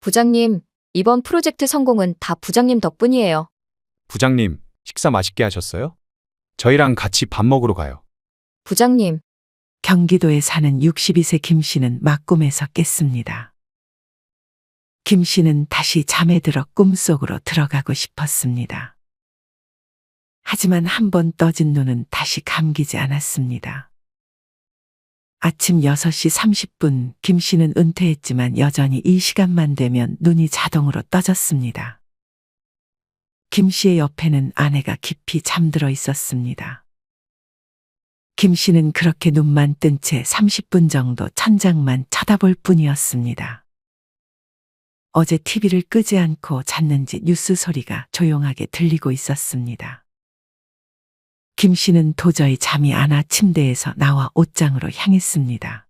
부장님, 이번 프로젝트 성공은 다 부장님 덕분이에요. 부장님, 식사 맛있게 하셨어요? 저희랑 같이 밥 먹으러 가요. 부장님, 경기도에 사는 62세 김 씨는 막 꿈에서 깼습니다. 김 씨는 다시 잠에 들어 꿈속으로 들어가고 싶었습니다. 하지만 한 번 떠진 눈은 다시 감기지 않았습니다. 아침 6시 30분 김 씨는 은퇴했지만 여전히 이 시간만 되면 눈이 자동으로 떠졌습니다. 김 씨의 옆에는 아내가 깊이 잠들어 있었습니다. 김 씨는 그렇게 눈만 뜬 채 30분 정도 천장만 쳐다볼 뿐이었습니다. 어제 TV를 끄지 않고 잤는지 뉴스 소리가 조용하게 들리고 있었습니다. 김 씨는 도저히 잠이 안 와 침대에서 나와 옷장으로 향했습니다.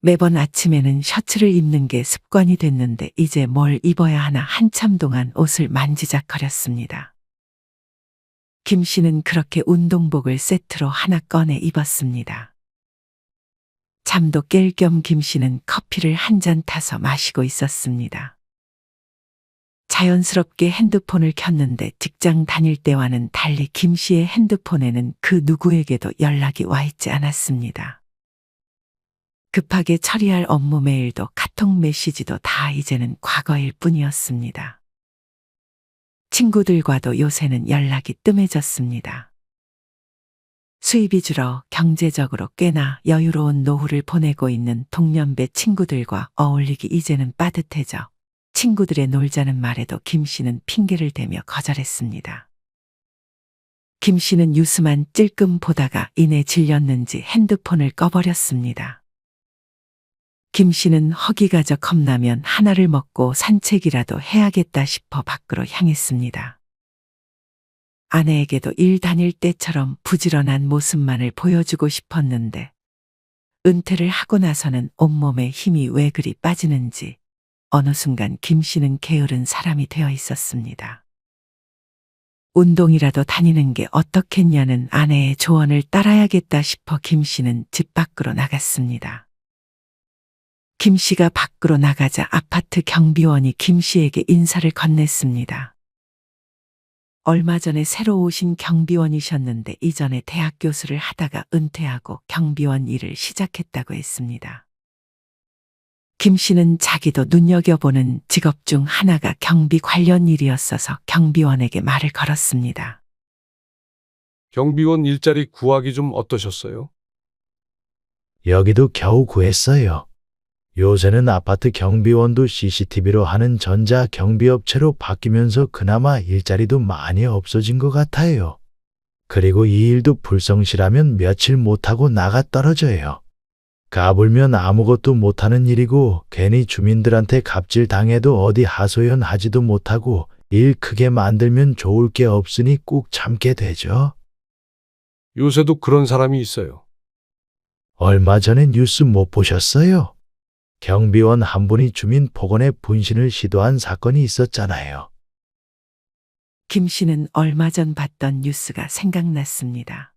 매번 아침에는 셔츠를 입는 게 습관이 됐는데 이제 뭘 입어야 하나 한참 동안 옷을 만지작거렸습니다. 김 씨는 그렇게 운동복을 세트로 하나 꺼내 입었습니다. 잠도 깰 겸 김 씨는 커피를 한 잔 타서 마시고 있었습니다. 자연스럽게 핸드폰을 켰는데 직장 다닐 때와는 달리 김 씨의 핸드폰에는 그 누구에게도 연락이 와 있지 않았습니다. 급하게 처리할 업무 메일도 카톡 메시지도 다 이제는 과거일 뿐이었습니다. 친구들과도 요새는 연락이 뜸해졌습니다. 수입이 줄어 경제적으로 꽤나 여유로운 노후를 보내고 있는 동년배 친구들과 어울리기 이제는 빠듯해져 친구들의 놀자는 말에도 김 씨는 핑계를 대며 거절했습니다. 김 씨는 뉴스만 찔끔 보다가 이내 질렸는지 핸드폰을 꺼버렸습니다. 김 씨는 허기가 져 겁나면 하나를 먹고 산책이라도 해야겠다 싶어 밖으로 향했습니다. 아내에게도 일 다닐 때처럼 부지런한 모습만을 보여주고 싶었는데 은퇴를 하고 나서는 온몸에 힘이 왜 그리 빠지는지 어느 순간 김 씨는 게으른 사람이 되어 있었습니다. 운동이라도 다니는 게 어떻겠냐는 아내의 조언을 따라야겠다 싶어 김 씨는 집 밖으로 나갔습니다. 김 씨가 밖으로 나가자 아파트 경비원이 김 씨에게 인사를 건넸습니다. 얼마 전에 새로 오신 경비원이셨는데 이전에 대학 교수를 하다가 은퇴하고 경비원 일을 시작했다고 했습니다. 김 씨는 자기도 눈여겨보는 직업 중 하나가 경비 관련 일이었어서 경비원에게 말을 걸었습니다. 경비원 일자리 구하기 좀 어떠셨어요? 여기도 겨우 구했어요. 요새는 아파트 경비원도 CCTV로 하는 전자 경비업체로 바뀌면서 그나마 일자리도 많이 없어진 것 같아요. 그리고 이 일도 불성실하면 며칠 못하고 나가 떨어져요. 가불면 아무것도 못하는 일이고 괜히 주민들한테 갑질 당해도 어디 하소연 하지도 못하고 일 크게 만들면 좋을 게 없으니 꾹 참게 되죠. 요새도 그런 사람이 있어요. 얼마 전에 뉴스 못 보셨어요? 경비원 한 분이 주민 폭언에 분신을 시도한 사건이 있었잖아요. 김 씨는 얼마 전 봤던 뉴스가 생각났습니다.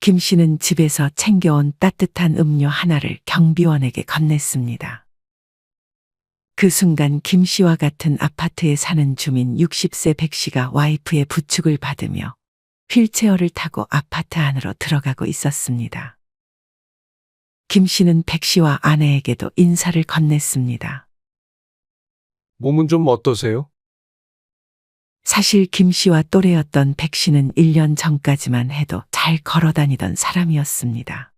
김 씨는 집에서 챙겨온 따뜻한 음료 하나를 경비원에게 건넸습니다. 그 순간 김 씨와 같은 아파트에 사는 주민 60세 백 씨가 와이프의 부축을 받으며 휠체어를 타고 아파트 안으로 들어가고 있었습니다. 김 씨는 백 씨와 아내에게도 인사를 건넸습니다. 몸은 좀 어떠세요? 사실 김 씨와 또래였던 백 씨는 1년 전까지만 해도 잘 걸어 다니던 사람이었습니다.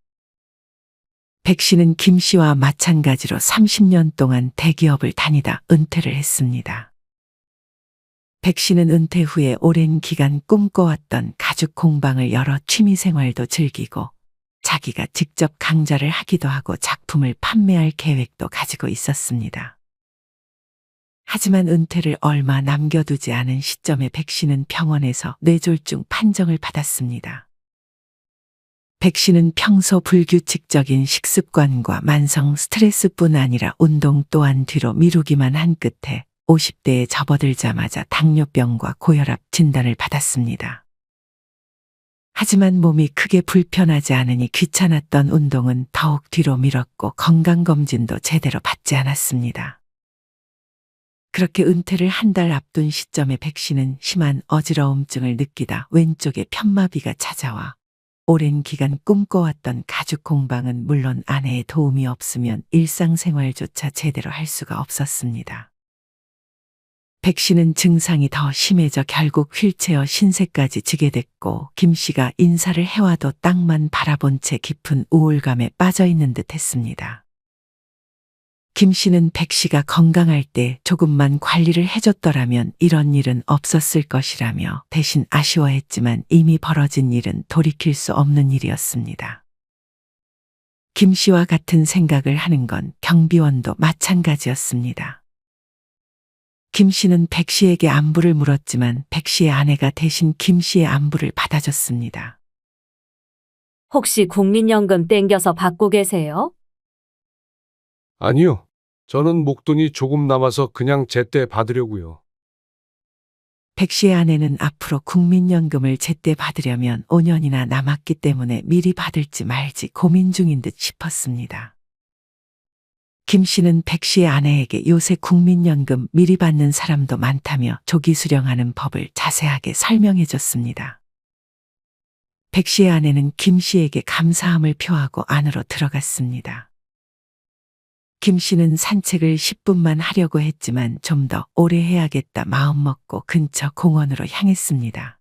백 씨는 김 씨와 마찬가지로 30년 동안 대기업을 다니다 은퇴를 했습니다. 백 씨는 은퇴 후에 오랜 기간 꿈꿔왔던 가죽 공방을 열어 취미 생활도 즐기고 자기가 직접 강좌를 하기도 하고 작품을 판매할 계획도 가지고 있었습니다. 하지만 은퇴를 얼마 남겨두지 않은 시점에 백 씨는 병원에서 뇌졸중 판정을 받았습니다. 백 씨는 평소 불규칙적인 식습관과 만성 스트레스뿐 아니라 운동 또한 뒤로 미루기만 한 끝에 50대에 접어들자마자 당뇨병과 고혈압 진단을 받았습니다. 하지만 몸이 크게 불편하지 않으니 귀찮았던 운동은 더욱 뒤로 미뤘고 건강검진도 제대로 받지 않았습니다. 그렇게 은퇴를 한 달 앞둔 시점에 백 씨는 심한 어지러움증을 느끼다 왼쪽에 편마비가 찾아와 오랜 기간 꿈꿔왔던 가죽 공방은 물론 아내의 도움이 없으면 일상생활조차 제대로 할 수가 없었습니다. 백 씨는 증상이 더 심해져 결국 휠체어 신세까지 지게 됐고 김 씨가 인사를 해와도 땅만 바라본 채 깊은 우울감에 빠져 있는 듯 했습니다. 김 씨는 백 씨가 건강할 때 조금만 관리를 해줬더라면 이런 일은 없었을 것이라며 대신 아쉬워했지만 이미 벌어진 일은 돌이킬 수 없는 일이었습니다. 김 씨와 같은 생각을 하는 건 경비원도 마찬가지였습니다. 김 씨는 백 씨에게 안부를 물었지만 백 씨의 아내가 대신 김 씨의 안부를 받아줬습니다. 혹시 국민연금 땡겨서 받고 계세요? 아니요. 저는 목돈이 조금 남아서 그냥 제때 받으려고요. 백 씨의 아내는 앞으로 국민연금을 제때 받으려면 5년이나 남았기 때문에 미리 받을지 말지 고민 중인 듯 싶었습니다. 김 씨는 백 씨의 아내에게 요새 국민연금 미리 받는 사람도 많다며 조기 수령하는 법을 자세하게 설명해 줬습니다. 백 씨의 아내는 김 씨에게 감사함을 표하고 안으로 들어갔습니다. 김 씨는 산책을 10분만 하려고 했지만 좀 더 오래 해야겠다 마음먹고 근처 공원으로 향했습니다.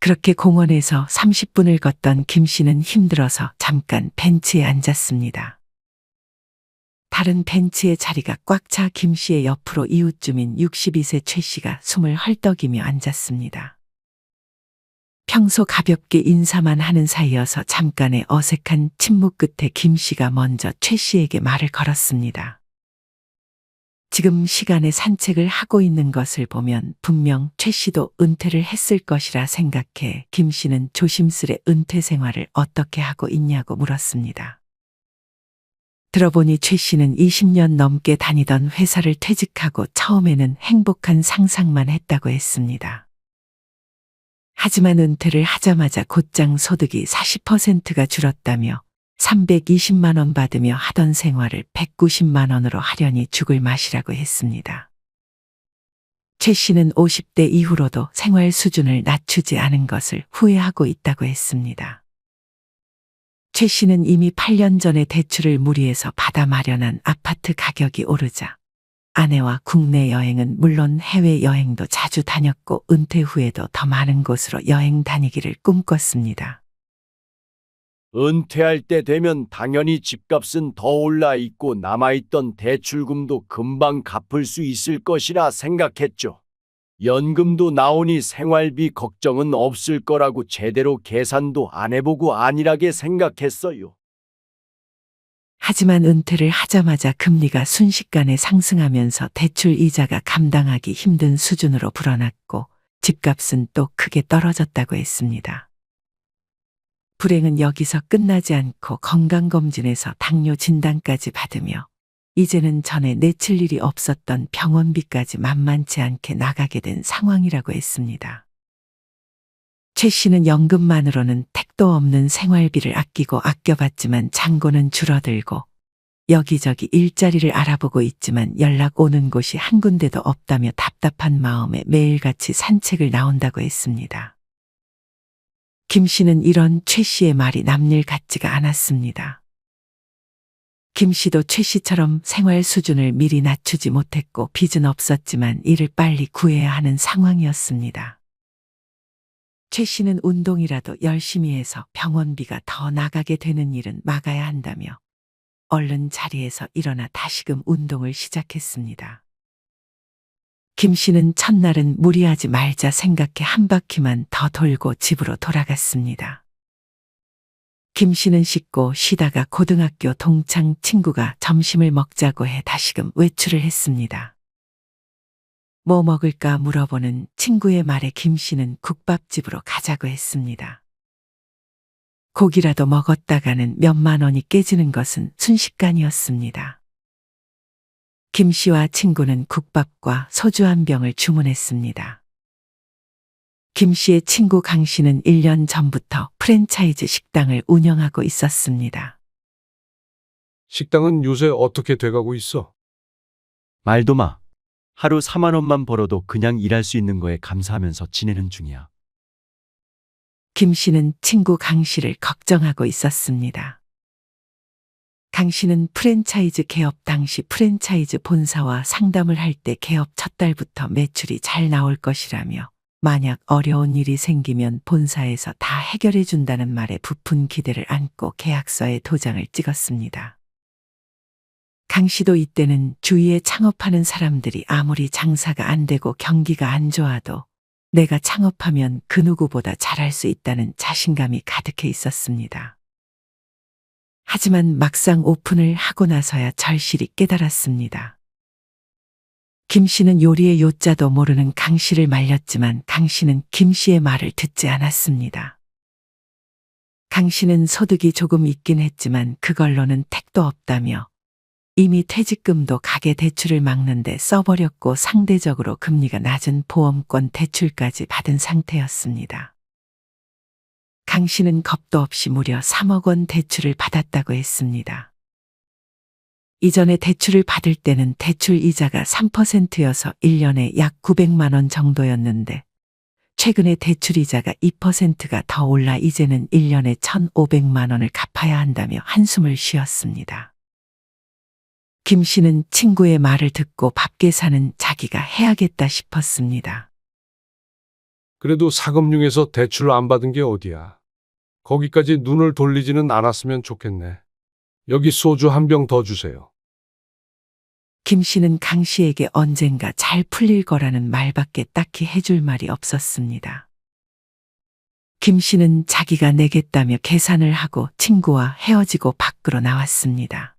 그렇게 공원에서 30분을 걷던 김 씨는 힘들어서 잠깐 벤치에 앉았습니다. 다른 벤치의 자리가 꽉 차 김 씨의 옆으로 이웃 주민 62세 최 씨가 숨을 헐떡이며 앉았습니다. 평소 가볍게 인사만 하는 사이여서 잠깐의 어색한 침묵 끝에 김 씨가 먼저 최 씨에게 말을 걸었습니다. 지금 시간에 산책을 하고 있는 것을 보면 분명 최 씨도 은퇴를 했을 것이라 생각해 김 씨는 조심스레 은퇴 생활을 어떻게 하고 있냐고 물었습니다. 들어보니 최 씨는 20년 넘게 다니던 회사를 퇴직하고 처음에는 행복한 상상만 했다고 했습니다. 하지만 은퇴를 하자마자 곧장 소득이 40%가 줄었다며 320만 원 받으며 하던 생활을 190만 원으로 하려니 죽을 맛이라고 했습니다. 최 씨는 50대 이후로도 생활 수준을 낮추지 않은 것을 후회하고 있다고 했습니다. 최 씨는 이미 8년 전에 대출을 무리해서 받아 마련한 아파트 가격이 오르자 아내와 국내 여행은 물론 해외 여행도 자주 다녔고 은퇴 후에도 더 많은 곳으로 여행 다니기를 꿈꿨습니다. 은퇴할 때 되면 당연히 집값은 더 올라 있고 남아있던 대출금도 금방 갚을 수 있을 것이라 생각했죠. 연금도 나오니 생활비 걱정은 없을 거라고 제대로 계산도 안 해보고 안일하게 생각했어요. 하지만 은퇴를 하자마자 금리가 순식간에 상승하면서 대출 이자가 감당하기 힘든 수준으로 불어났고 집값은 또 크게 떨어졌다고 했습니다. 불행은 여기서 끝나지 않고 건강검진에서 당뇨 진단까지 받으며 이제는 전에 내칠 일이 없었던 병원비까지 만만치 않게 나가게 된 상황이라고 했습니다. 최 씨는 연금만으로는 택도 없는 생활비를 아끼고 아껴봤지만 잔고는 줄어들고 여기저기 일자리를 알아보고 있지만 연락 오는 곳이 한 군데도 없다며 답답한 마음에 매일같이 산책을 나온다고 했습니다. 김 씨는 이런 최 씨의 말이 남일 같지가 않았습니다. 김 씨도 최 씨처럼 생활 수준을 미리 낮추지 못했고 빚은 없었지만 이를 빨리 구해야 하는 상황이었습니다. 최 씨는 운동이라도 열심히 해서 병원비가 더 나가게 되는 일은 막아야 한다며 얼른 자리에서 일어나 다시금 운동을 시작했습니다. 김 씨는 첫날은 무리하지 말자 생각해 한 바퀴만 더 돌고 집으로 돌아갔습니다. 김 씨는 씻고 쉬다가 고등학교 동창 친구가 점심을 먹자고 해 다시금 외출을 했습니다. 뭐 먹을까 물어보는 친구의 말에 김 씨는 국밥집으로 가자고 했습니다. 고기라도 먹었다가는 몇만 원이 깨지는 것은 순식간이었습니다. 김 씨와 친구는 국밥과 소주 한 병을 주문했습니다. 김 씨의 친구 강 씨는 1년 전부터 프랜차이즈 식당을 운영하고 있었습니다. 식당은 요새 어떻게 돼가고 있어? 말도 마. 하루 4만 원만 벌어도 그냥 일할 수 있는 거에 감사하면서 지내는 중이야. 김 씨는 친구 강 씨를 걱정하고 있었습니다. 강 씨는 프랜차이즈 개업 당시 프랜차이즈 본사와 상담을 할 때 개업 첫 달부터 매출이 잘 나올 것이라며 만약 어려운 일이 생기면 본사에서 다 해결해 준다는 말에 부푼 기대를 안고 계약서에 도장을 찍었습니다. 강 씨도 이때는 주위에 창업하는 사람들이 아무리 장사가 안 되고 경기가 안 좋아도 내가 창업하면 그 누구보다 잘할 수 있다는 자신감이 가득해 있었습니다. 하지만 막상 오픈을 하고 나서야 절실히 깨달았습니다. 김 씨는 요리의 요자도 모르는 강 씨를 말렸지만 강 씨는 김 씨의 말을 듣지 않았습니다. 강 씨는 소득이 조금 있긴 했지만 그걸로는 택도 없다며 이미 퇴직금도 가계 대출을 막는데 써버렸고 상대적으로 금리가 낮은 보험권 대출까지 받은 상태였습니다. 강 씨는 겁도 없이 무려 3억 원 대출을 받았다고 했습니다. 이전에 대출을 받을 때는 대출 이자가 3%여서 1년에 약 900만 원 정도였는데 최근에 대출 이자가 2%가 더 올라 이제는 1년에 1,500만 원을 갚아야 한다며 한숨을 쉬었습니다. 김 씨는 친구의 말을 듣고 밥 계산은 자기가 해야겠다 싶었습니다. 그래도 사금융에서 대출 안 받은 게 어디야. 거기까지 눈을 돌리지는 않았으면 좋겠네. 여기 소주 한 병 더 주세요. 김 씨는 강 씨에게 언젠가 잘 풀릴 거라는 말밖에 딱히 해줄 말이 없었습니다. 김 씨는 자기가 내겠다며 계산을 하고 친구와 헤어지고 밖으로 나왔습니다.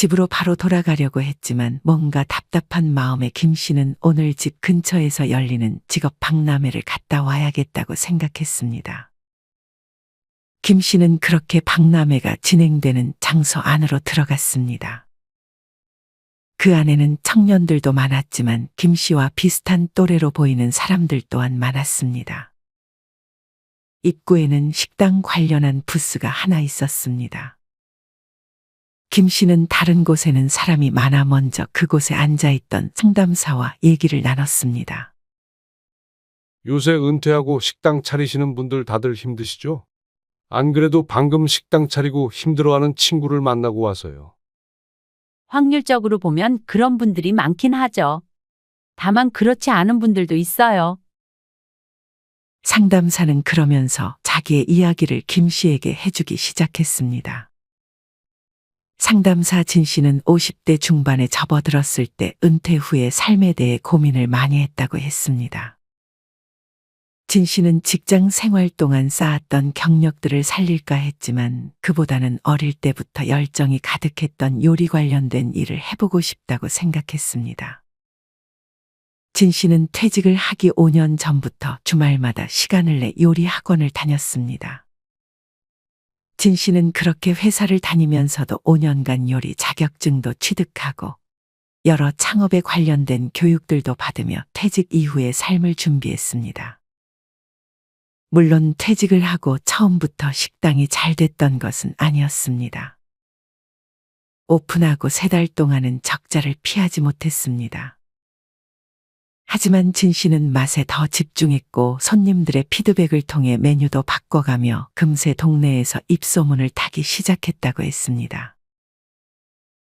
집으로 바로 돌아가려고 했지만 뭔가 답답한 마음에 김 씨는 오늘 집 근처에서 열리는 직업 박람회를 갔다 와야겠다고 생각했습니다. 김 씨는 그렇게 박람회가 진행되는 장소 안으로 들어갔습니다. 그 안에는 청년들도 많았지만 김 씨와 비슷한 또래로 보이는 사람들 또한 많았습니다. 입구에는 식당 관련한 부스가 하나 있었습니다. 김 씨는 다른 곳에는 사람이 많아 먼저 그곳에 앉아있던 상담사와 얘기를 나눴습니다. 요새 은퇴하고 식당 차리시는 분들 다들 힘드시죠? 안 그래도 방금 식당 차리고 힘들어하는 친구를 만나고 와서요. 확률적으로 보면 그런 분들이 많긴 하죠. 다만 그렇지 않은 분들도 있어요. 상담사는 그러면서 자기의 이야기를 김 씨에게 해주기 시작했습니다. 상담사 진 씨는 50대 중반에 접어들었을 때 은퇴 후에 삶에 대해 고민을 많이 했다고 했습니다. 진 씨는 직장 생활 동안 쌓았던 경력들을 살릴까 했지만 그보다는 어릴 때부터 열정이 가득했던 요리 관련된 일을 해보고 싶다고 생각했습니다. 진 씨는 퇴직을 하기 5년 전부터 주말마다 시간을 내 요리 학원을 다녔습니다. 진 씨는 그렇게 회사를 다니면서도 5년간 요리 자격증도 취득하고 여러 창업에 관련된 교육들도 받으며 퇴직 이후의 삶을 준비했습니다. 물론 퇴직을 하고 처음부터 식당이 잘 됐던 것은 아니었습니다. 오픈하고 세 달 동안은 적자를 피하지 못했습니다. 하지만 진 씨는 맛에 더 집중했고 손님들의 피드백을 통해 메뉴도 바꿔가며 금세 동네에서 입소문을 타기 시작했다고 했습니다.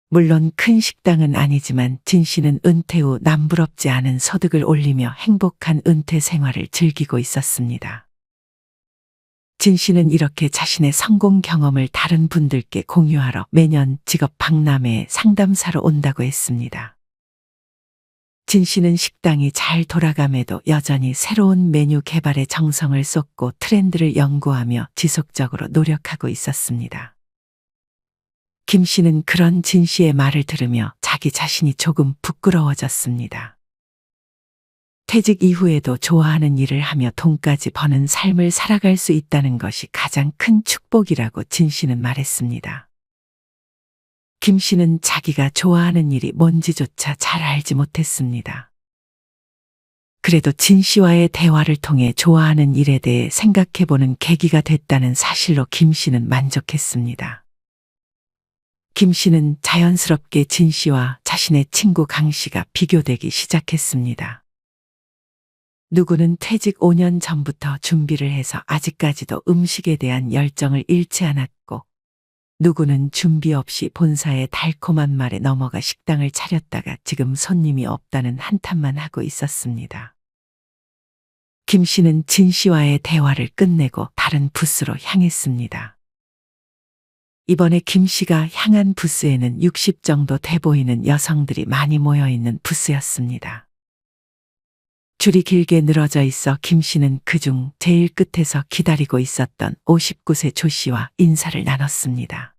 물론 큰 식당은 아니지만 진 씨는 은퇴 후 남부럽지 않은 소득을 올리며 행복한 은퇴 생활을 즐기고 있었습니다. 진 씨는 이렇게 자신의 성공 경험을 다른 분들께 공유하러 매년 직업 박람회에 상담사로 온다고 했습니다. 진 씨는 식당이 잘 돌아감에도 여전히 새로운 메뉴 개발에 정성을 쏟고 트렌드를 연구하며 지속적으로 노력하고 있었습니다. 김 씨는 그런 진 씨의 말을 들으며 자기 자신이 조금 부끄러워졌습니다. 퇴직 이후에도 좋아하는 일을 하며 돈까지 버는 삶을 살아갈 수 있다는 것이 가장 큰 축복이라고 진 씨는 말했습니다. 김 씨는 자기가 좋아하는 일이 뭔지조차 잘 알지 못했습니다. 그래도 진 씨와의 대화를 통해 좋아하는 일에 대해 생각해 보는 계기가 됐다는 사실로 김 씨는 만족했습니다. 김 씨는 자연스럽게 진 씨와 자신의 친구 강 씨가 비교되기 시작했습니다. 누구는 퇴직 5년 전부터 준비를 해서 아직까지도 음식에 대한 열정을 잃지 않았고, 누구는 준비 없이 본사의 달콤한 말에 넘어가 식당을 차렸다가 지금 손님이 없다는 한탄만 하고 있었습니다. 김 씨는 진 씨와의 대화를 끝내고 다른 부스로 향했습니다. 이번에 김 씨가 향한 부스에는 60 정도 돼 보이는 여성들이 많이 모여 있는 부스였습니다. 줄이 길게 늘어져 있어 김 씨는 그중 제일 끝에서 기다리고 있었던 59세 조 씨와 인사를 나눴습니다.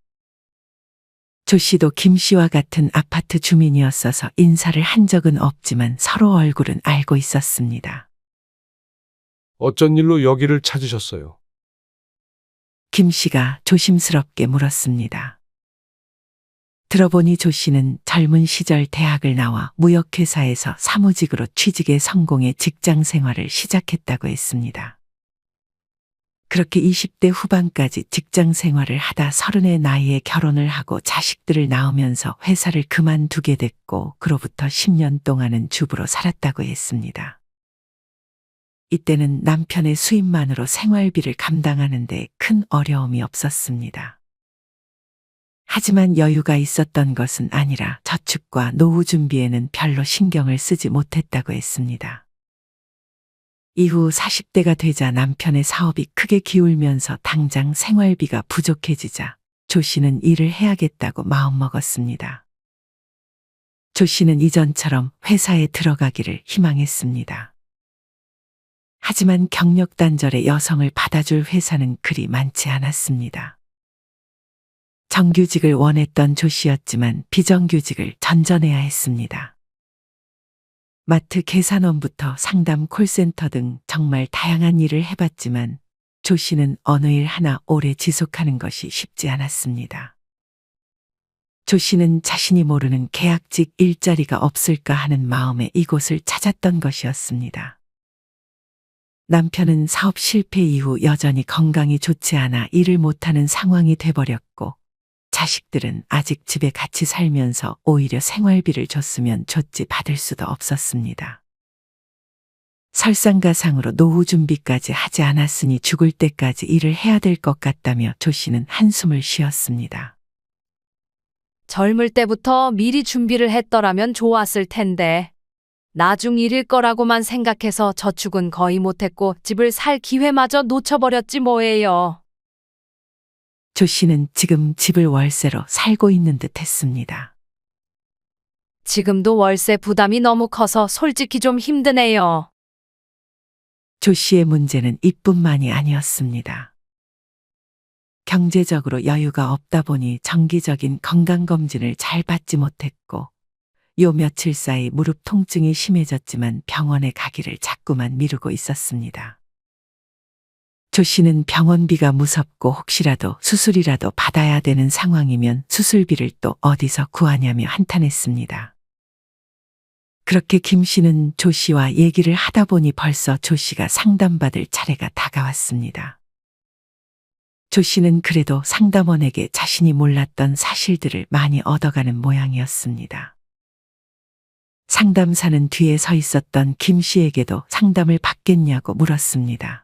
조 씨도 김 씨와 같은 아파트 주민이었어서 인사를 한 적은 없지만 서로 얼굴은 알고 있었습니다. 어쩐 일로 여기를 찾으셨어요? 김 씨가 조심스럽게 물었습니다. 들어보니 조 씨는 젊은 시절 대학을 나와 무역회사에서 사무직으로 취직에 성공해 직장 생활을 시작했다고 했습니다. 그렇게 20대 후반까지 직장 생활을 하다 서른의 나이에 결혼을 하고 자식들을 낳으면서 회사를 그만두게 됐고, 그로부터 10년 동안은 주부로 살았다고 했습니다. 이때는 남편의 수입만으로 생활비를 감당하는데 큰 어려움이 없었습니다. 하지만 여유가 있었던 것은 아니라 저축과 노후 준비에는 별로 신경을 쓰지 못했다고 했습니다. 이후 40대가 되자 남편의 사업이 크게 기울면서 당장 생활비가 부족해지자 조 씨는 일을 해야겠다고 마음먹었습니다. 조 씨는 이전처럼 회사에 들어가기를 희망했습니다. 하지만 경력 단절의 여성을 받아줄 회사는 그리 많지 않았습니다. 정규직을 원했던 조 씨였지만 비정규직을 전전해야 했습니다. 마트 계산원부터 상담 콜센터 등 정말 다양한 일을 해봤지만 조 씨는 어느 일 하나 오래 지속하는 것이 쉽지 않았습니다. 조 씨는 자신이 모르는 계약직 일자리가 없을까 하는 마음에 이곳을 찾았던 것이었습니다. 남편은 사업 실패 이후 여전히 건강이 좋지 않아 일을 못하는 상황이 돼버렸고, 자식들은 아직 집에 같이 살면서 오히려 생활비를 줬으면 줬지 받을 수도 없었습니다. 설상가상으로 노후 준비까지 하지 않았으니 죽을 때까지 일을 해야 될 것 같다며 조 씨는 한숨을 쉬었습니다. 젊을 때부터 미리 준비를 했더라면 좋았을 텐데. 나중 일일 거라고만 생각해서 저축은 거의 못했고 집을 살 기회마저 놓쳐버렸지 뭐예요. 조 씨는 지금 집을 월세로 살고 있는 듯 했습니다. 지금도 월세 부담이 너무 커서 솔직히 좀 힘드네요. 조 씨의 문제는 이뿐만이 아니었습니다. 경제적으로 여유가 없다 보니 정기적인 건강검진을 잘 받지 못했고, 요 며칠 사이 무릎 통증이 심해졌지만 병원에 가기를 자꾸만 미루고 있었습니다. 조 씨는 병원비가 무섭고 혹시라도 수술이라도 받아야 되는 상황이면 수술비를 또 어디서 구하냐며 한탄했습니다. 그렇게 김 씨는 조 씨와 얘기를 하다 보니 벌써 조 씨가 상담받을 차례가 다가왔습니다. 조 씨는 그래도 상담원에게 자신이 몰랐던 사실들을 많이 얻어가는 모양이었습니다. 상담사는 뒤에 서 있었던 김 씨에게도 상담을 받겠냐고 물었습니다.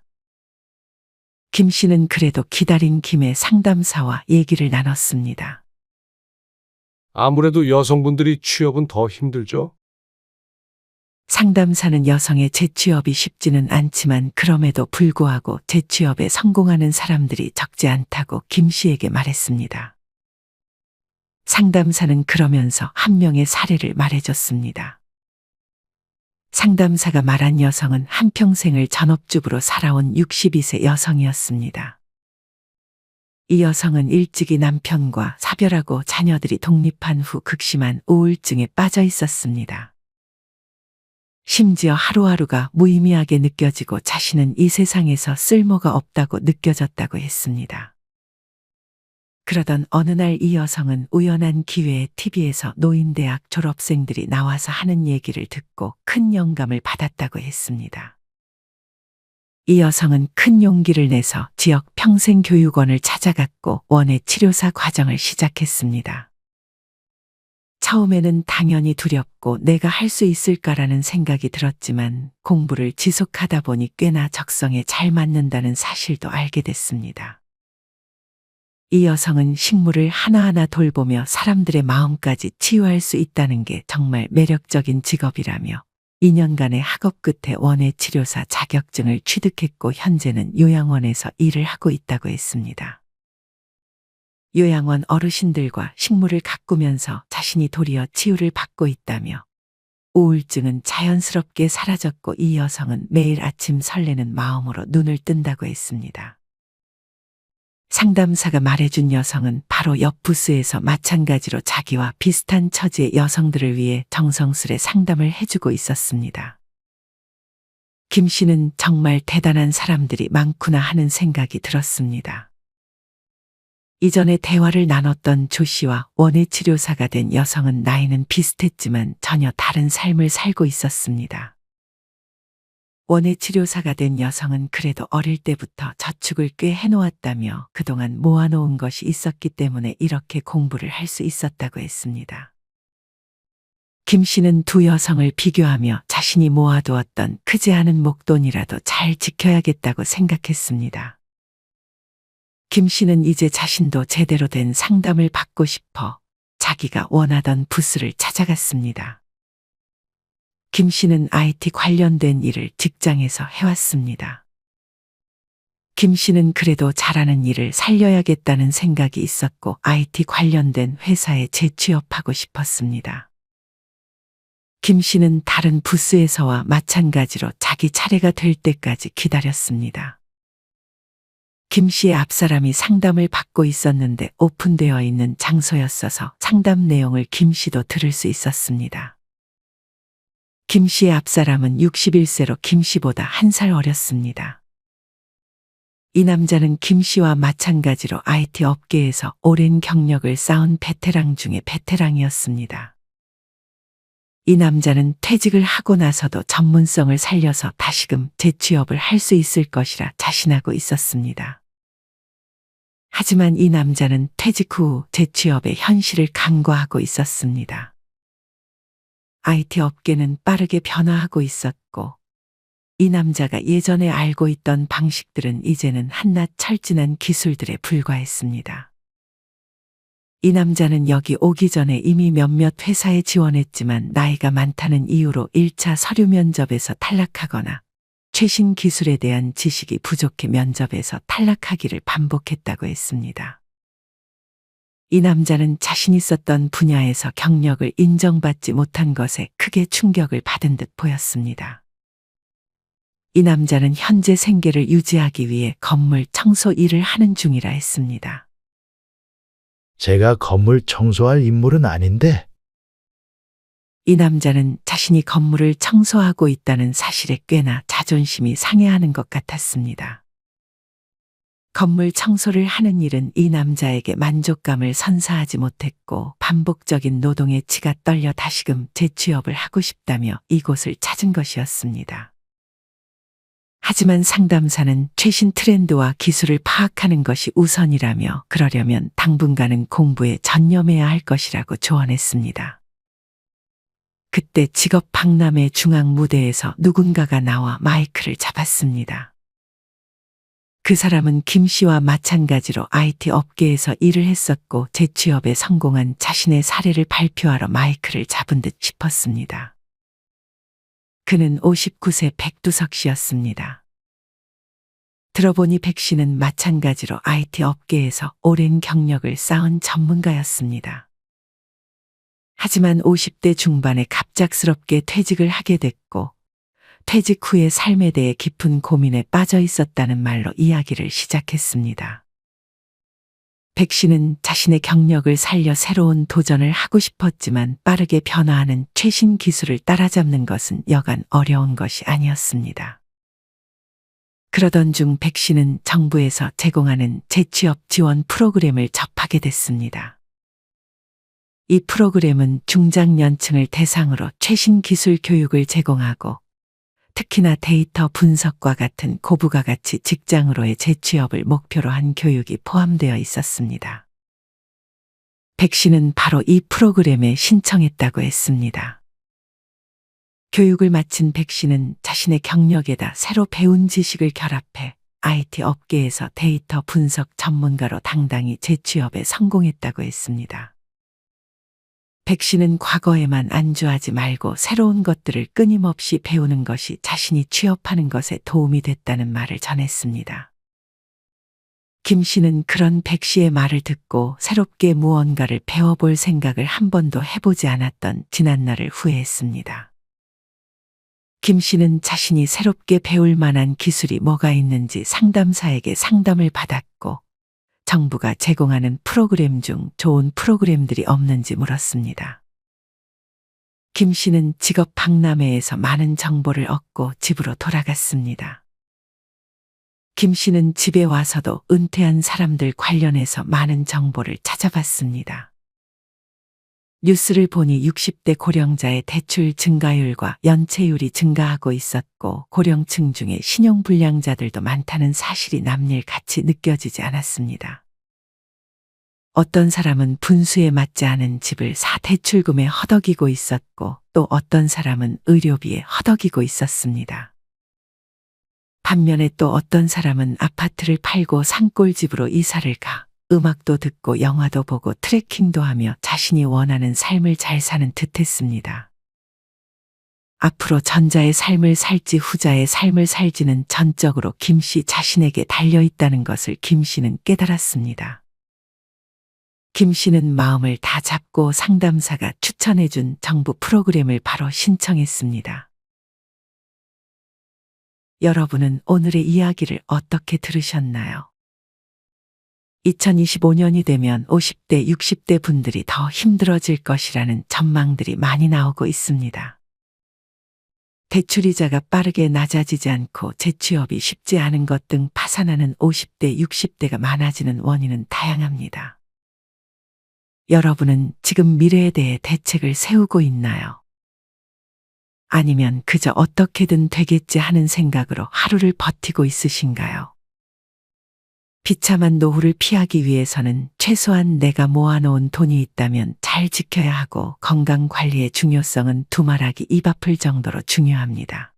김 씨는 그래도 기다린 김에 상담사와 얘기를 나눴습니다. 아무래도 여성분들이 취업은 더 힘들죠? 상담사는 여성의 재취업이 쉽지는 않지만 그럼에도 불구하고 재취업에 성공하는 사람들이 적지 않다고 김 씨에게 말했습니다. 상담사는 그러면서 한 명의 사례를 말해줬습니다. 상담사가 말한 여성은 한평생을 전업주부로 살아온 62세 여성이었습니다. 이 여성은 일찍이 남편과 사별하고 자녀들이 독립한 후 극심한 우울증에 빠져 있었습니다. 심지어 하루하루가 무의미하게 느껴지고 자신은 이 세상에서 쓸모가 없다고 느껴졌다고 했습니다. 그러던 어느 날 이 여성은 우연한 기회에 TV에서 노인대학 졸업생들이 나와서 하는 얘기를 듣고 큰 영감을 받았다고 했습니다. 이 여성은 큰 용기를 내서 지역 평생교육원을 찾아갔고 원예 치료사 과정을 시작했습니다. 처음에는 당연히 두렵고 내가 할 수 있을까라는 생각이 들었지만 공부를 지속하다 보니 꽤나 적성에 잘 맞는다는 사실도 알게 됐습니다. 이 여성은 식물을 하나하나 돌보며 사람들의 마음까지 치유할 수 있다는 게 정말 매력적인 직업이라며 2년간의 학업 끝에 원예 치료사 자격증을 취득했고 현재는 요양원에서 일을 하고 있다고 했습니다. 요양원 어르신들과 식물을 가꾸면서 자신이 도리어 치유를 받고 있다며 우울증은 자연스럽게 사라졌고 이 여성은 매일 아침 설레는 마음으로 눈을 뜬다고 했습니다. 상담사가 말해준 여성은 바로 옆 부스에서 마찬가지로 자기와 비슷한 처지의 여성들을 위해 정성스레 상담을 해주고 있었습니다. 김 씨는 정말 대단한 사람들이 많구나 하는 생각이 들었습니다. 이전에 대화를 나눴던 조 씨와 원예 치료사가 된 여성은 나이는 비슷했지만 전혀 다른 삶을 살고 있었습니다. 원예 치료사가 된 여성은 그래도 어릴 때부터 저축을 꽤 해놓았다며 그동안 모아놓은 것이 있었기 때문에 이렇게 공부를 할 수 있었다고 했습니다. 김 씨는 두 여성을 비교하며 자신이 모아두었던 크지 않은 목돈이라도 잘 지켜야겠다고 생각했습니다. 김 씨는 이제 자신도 제대로 된 상담을 받고 싶어 자기가 원하던 부스를 찾아갔습니다. 김 씨는 IT 관련된 일을 직장에서 해왔습니다. 김 씨는 그래도 잘하는 일을 살려야겠다는 생각이 있었고 IT 관련된 회사에 재취업하고 싶었습니다. 김 씨는 다른 부스에서와 마찬가지로 자기 차례가 될 때까지 기다렸습니다. 김 씨의 앞사람이 상담을 받고 있었는데 오픈되어 있는 장소였어서 상담 내용을 김 씨도 들을 수 있었습니다. 김 씨의 앞사람은 61세로 김 씨보다 한 살 어렸습니다. 이 남자는 김 씨와 마찬가지로 IT 업계에서 오랜 경력을 쌓은 베테랑 중에 베테랑이었습니다. 이 남자는 퇴직을 하고 나서도 전문성을 살려서 다시금 재취업을 할 수 있을 것이라 자신하고 있었습니다. 하지만 이 남자는 퇴직 후 재취업의 현실을 간과하고 있었습니다. IT 업계는 빠르게 변화하고 있었고, 이 남자가 예전에 알고 있던 방식들은 이제는 한낱 철진한 기술들에 불과했습니다. 이 남자는 여기 오기 전에 이미 몇몇 회사에 지원했지만 나이가 많다는 이유로 1차 서류 면접에서 탈락하거나 최신 기술에 대한 지식이 부족해 면접에서 탈락하기를 반복했다고 했습니다. 이 남자는 자신 있었던 분야에서 경력을 인정받지 못한 것에 크게 충격을 받은 듯 보였습니다. 이 남자는 현재 생계를 유지하기 위해 건물 청소 일을 하는 중이라 했습니다. 제가 건물 청소할 인물은 아닌데 이 남자는 자신이 건물을 청소하고 있다는 사실에 꽤나 자존심이 상해하는 것 같았습니다. 건물 청소를 하는 일은 이 남자에게 만족감을 선사하지 못했고 반복적인 노동의 치가 떨려 다시금 재취업을 하고 싶다며 이곳을 찾은 것이었습니다. 하지만 상담사는 최신 트렌드와 기술을 파악하는 것이 우선이라며 그러려면 당분간은 공부에 전념해야 할 것이라고 조언했습니다. 그때 직업 박람회 중앙 무대에서 누군가가 나와 마이크를 잡았습니다. 그 사람은 김 씨와 마찬가지로 IT 업계에서 일을 했었고 재취업에 성공한 자신의 사례를 발표하러 마이크를 잡은 듯 싶었습니다. 그는 59세 백두석 씨였습니다. 들어보니 백 씨는 마찬가지로 IT 업계에서 오랜 경력을 쌓은 전문가였습니다. 하지만 50대 중반에 갑작스럽게 퇴직을 하게 됐고 퇴직 후의 삶에 대해 깊은 고민에 빠져 있었다는 말로 이야기를 시작했습니다. 백 씨는 자신의 경력을 살려 새로운 도전을 하고 싶었지만 빠르게 변화하는 최신 기술을 따라잡는 것은 여간 어려운 것이 아니었습니다. 그러던 중 백 씨는 정부에서 제공하는 재취업 지원 프로그램을 접하게 하게 됐습니다. 이 프로그램은 중장년층을 대상으로 최신 기술 교육을 제공하고 특히나 데이터 분석과 같은 고부가 가치 직장으로의 재취업을 목표로 한 교육이 포함되어 있었습니다. 백 씨는 바로 이 프로그램에 신청했다고 했습니다. 교육을 마친 백 씨는 자신의 경력에다 새로 배운 지식을 결합해 IT 업계에서 데이터 분석 전문가로 당당히 재취업에 성공했다고 했습니다. 백 씨는 과거에만 안주하지 말고 새로운 것들을 끊임없이 배우는 것이 자신이 취업하는 것에 도움이 됐다는 말을 전했습니다. 김 씨는 그런 백 씨의 말을 듣고 새롭게 무언가를 배워볼 생각을 한 번도 해보지 않았던 지난날을 후회했습니다. 김 씨는 자신이 새롭게 배울 만한 기술이 뭐가 있는지 상담사에게 상담을 받았고 정부가 제공하는 프로그램 중 좋은 프로그램들이 없는지 물었습니다. 김 씨는 직업 박람회에서 많은 정보를 얻고 집으로 돌아갔습니다. 김 씨는 집에 와서도 은퇴한 사람들 관련해서 많은 정보를 찾아봤습니다. 뉴스를 보니 60대 고령자의 대출 증가율과 연체율이 증가하고 있었고 고령층 중에 신용불량자들도 많다는 사실이 남일 같이 느껴지지 않았습니다. 어떤 사람은 분수에 맞지 않은 집을 사 대출금에 허덕이고 있었고 또 어떤 사람은 의료비에 허덕이고 있었습니다. 반면에 또 어떤 사람은 아파트를 팔고 산골집으로 이사를 가 음악도 듣고 영화도 보고 트레킹도 하며 자신이 원하는 삶을 잘 사는 듯 했습니다. 앞으로 전자의 삶을 살지 후자의 삶을 살지는 전적으로 김 씨 자신에게 달려 있다는 것을 김 씨는 깨달았습니다. 김 씨는 마음을 다 잡고 상담사가 추천해준 정부 프로그램을 바로 신청했습니다. 여러분은 오늘의 이야기를 어떻게 들으셨나요? 2025년이 되면 50대, 60대 분들이 더 힘들어질 것이라는 전망들이 많이 나오고 있습니다. 대출이자가 빠르게 낮아지지 않고 재취업이 쉽지 않은 것 등 파산하는 50대, 60대가 많아지는 원인은 다양합니다. 여러분은 지금 미래에 대해 대책을 세우고 있나요? 아니면 그저 어떻게든 되겠지 하는 생각으로 하루를 버티고 있으신가요? 비참한 노후를 피하기 위해서는 최소한 내가 모아놓은 돈이 있다면 잘 지켜야 하고 건강 관리의 중요성은 두말하기 입 아플 정도로 중요합니다.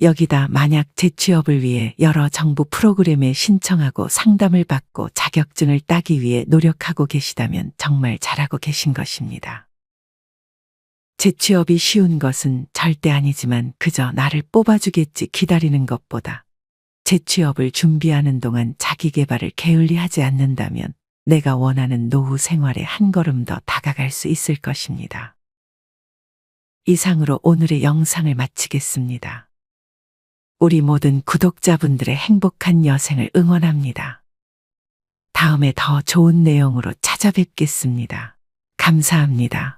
여기다 만약 재취업을 위해 여러 정부 프로그램에 신청하고 상담을 받고 자격증을 따기 위해 노력하고 계시다면 정말 잘하고 계신 것입니다. 재취업이 쉬운 것은 절대 아니지만 그저 나를 뽑아주겠지 기다리는 것보다 재취업을 준비하는 동안 자기 개발을 게을리하지 않는다면 내가 원하는 노후 생활에 한 걸음 더 다가갈 수 있을 것입니다. 이상으로 오늘의 영상을 마치겠습니다. 우리 모든 구독자분들의 행복한 여생을 응원합니다. 다음에 더 좋은 내용으로 찾아뵙겠습니다. 감사합니다.